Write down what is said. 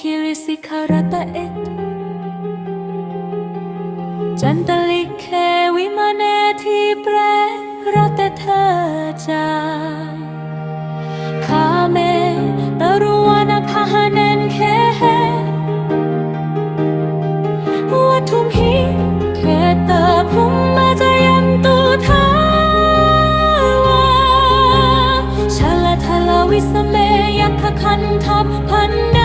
คิริสิคารตะเอตจันตลิเควิมาเนทีเปรรัตเธอจาคาเมตรุวานาคาหาเนนเคเฮวัทุมหิเขตาพุมมาจยันตุทาวาชาลทาลาวิสเม ยักขันทับพันน